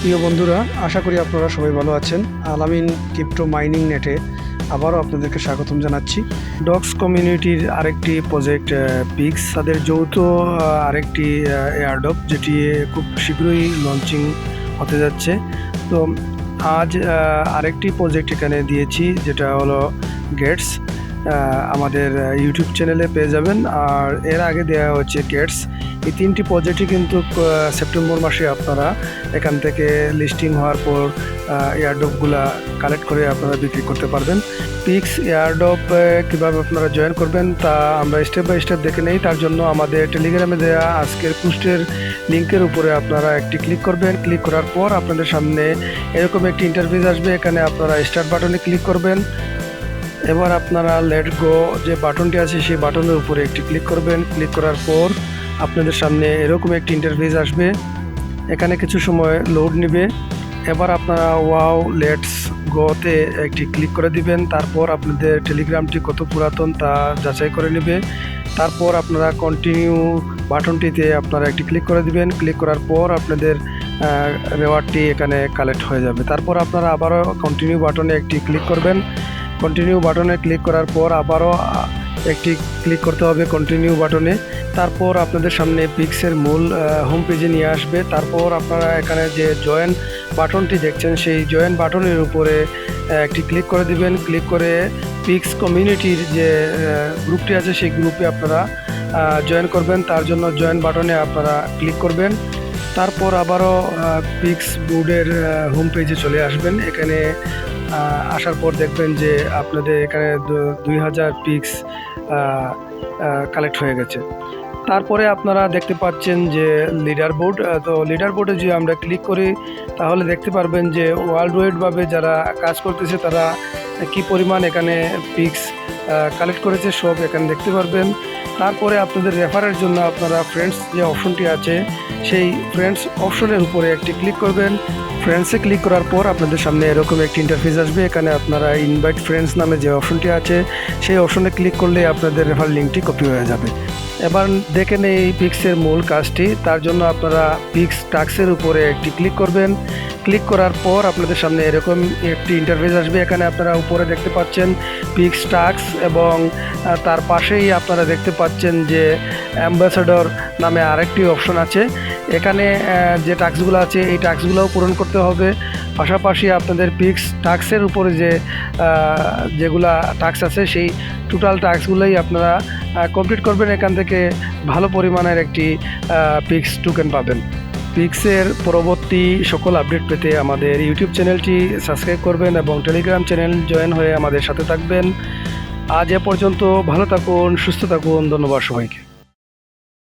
প্রিয় বন্ধুরা, আশা করি আপনারা সবাই ভালো আছেন। আলামিন ক্রিপ্টো মাইনিং নেটে আবারও আপনাদেরকে স্বাগতম জানাচ্ছি। ডগস কমিউনিটির আরেকটি প্রজেক্ট পিক্স তাদের যৌথ আরেকটি এয়ারডপ, যেটি খুব শীঘ্রই লঞ্চিং হতে যাচ্ছে। তো, আজ আরেকটি প্রজেক্ট এখানে দিয়েছি, যেটা হলো গেটস আমাদের ইউটিউব চ্যানেলে পেয়ে যাবেন। আর এর আগে দেওয়া হচ্ছে গেটস এই তিনটি প্রজেক্টই কিন্তু সেপ্টেম্বর মাসে আপনারা এখান থেকে লিস্টিং হওয়ার পর এয়ারডপগুলা কালেক্ট করে আপনারা বিক্রি করতে পারবেন। পিক্স এয়ারডপ কীভাবে আপনারা জয়েন করবেন তা আমরা স্টেপ বাই স্টেপ দেখে নেই। তার জন্য আমাদের টেলিগ্রামে দেওয়া আজকের পোস্টের লিঙ্কের উপরে আপনারা একটি ক্লিক করবেন। ক্লিক করার পর আপনাদের সামনে এরকম একটি ইন্টারভিউ আসবে। এখানে আপনারা স্টার্ট বাটনে ক্লিক করবেন। এবার আপনারা লেট গো যে বাটনটি আছে, সেই বাটনের উপরে একটি ক্লিক করবেন। ক্লিক করার পর আপনাদের সামনে এরকম একটি ইন্টারফেস আসবে। এখানে কিছু সময় লোড নেবে। এবার আপনারা ওয়াও লেটস গোতে একটি ক্লিক করে দিবেন। তারপর আপনাদের টেলিগ্রামটি কত পুরাতন তা যাচাই করে নেবে। তারপর আপনারা কন্টিনিউ বাটনটিতে আপনারা একটি ক্লিক করে দিবেন। ক্লিক করার পর আপনাদের রেওয়ার্ডটি এখানে কালেক্ট হয়ে যাবে। তারপর আপনারা আবারও কন্টিনিউ বাটনে একটি ক্লিক করবেন। কন্টিনিউ বাটনে ক্লিক করার পর আবারও একটি ক্লিক করতে হবে কন্টিনিউ বাটনে তারপর আপনাদের সামনে পিক্সের মূল হোম পেজে নিয়ে আসবে। তারপর আপনারা এখানে যে জয়েন বাটনটি দেখছেন, সেই জয়েন বাটনের উপরে একটি ক্লিক করে দিবেন। ক্লিক করে পিক্স কমিউনিটির যে গ্রুপটি আছে, সেই গ্রুপে আপনারা জয়েন করবেন। তার জন্য জয়েন বাটনে আপনারা ক্লিক করবেন। তারপর আবারও পিক্স বোর্ডের হোম পেজে চলে আসবেন। এখানে আসার পর দেখবেন যে আপনাদের এখানে দুই হাজার পিক্স কালেক্ট হয়ে গেছে। তারপরে আপনারা দেখতে পাচ্ছেন যে লিডার বোর্ড তো লিডার বোর্ডে যদি আমরা ক্লিক করি, তাহলে দেখতে পারবেন যে ওয়ার্ল্ড ওয়াইডভাবে যারা কাজ করতেছে, তারা কি পরিমাণ এখানে পিক্স কালেক্ট করেছে সব এখানে দেখতে পারবেন। তারপরে আপনাদের রেফারের জন্য আপনারা ফ্রেন্ডস যে অপশনটি আছে, সেই ফ্রেন্ডস অপশনের উপরে একটি ক্লিক করবেন। ফ্রেন্ডসে ক্লিক করার পর আপনাদের সামনে এরকম একটি ইন্টারফেস আসবে। এখানে আপনারা ইনভাইট ফ্রেন্ডস নামে যে অপশনটি আছে, সেই অপশনে ক্লিক করলে আপনাদের রেফার লিঙ্কটি কপি হয়ে যাবে। এবার দেখে নেই এই পিক্সের মূল কাজটি। তার জন্য আপনারা পিক্স টাক্সের উপরে একটি ক্লিক করবেন। ক্লিক করার পর আপনাদের সামনে এরকম একটি ইন্টারফেস আসবে। এখানে আপনারা উপরে দেখতে পাচ্ছেন পিক্স টাক্স এবং তার পাশেই আপনারা দেখতে পাচ্ছেন যে অ্যাম্বাসাডর নামে আরেকটি অপশন আছে। এখানে যে টাক্সগুলো আছে, এই টাক্সগুলোও পূরণ করতে হবে। পাশাপাশি আপনাদের পিক্স টাস্কের উপরে যে যেগুলা টাক্স আছে, সেই টোটাল টাক্সগুলোই আপনারা কমপ্লিট করবেন, এখান থেকে ভালো পরিমাণের একটি পিক্স টুকেন পাবেন। পিক্সের পরবর্তী সকল আপডেট পেতে আমাদের ইউটিউব চ্যানেলটি সাবস্ক্রাইব করবেন এবং টেলিগ্রাম চ্যানেল জয়েন হয়ে আমাদের সাথে থাকবেন। আজ এ পর্যন্ত ভালো থাকুন, সুস্থ থাকুন, ধন্যবাদ সবাইকে।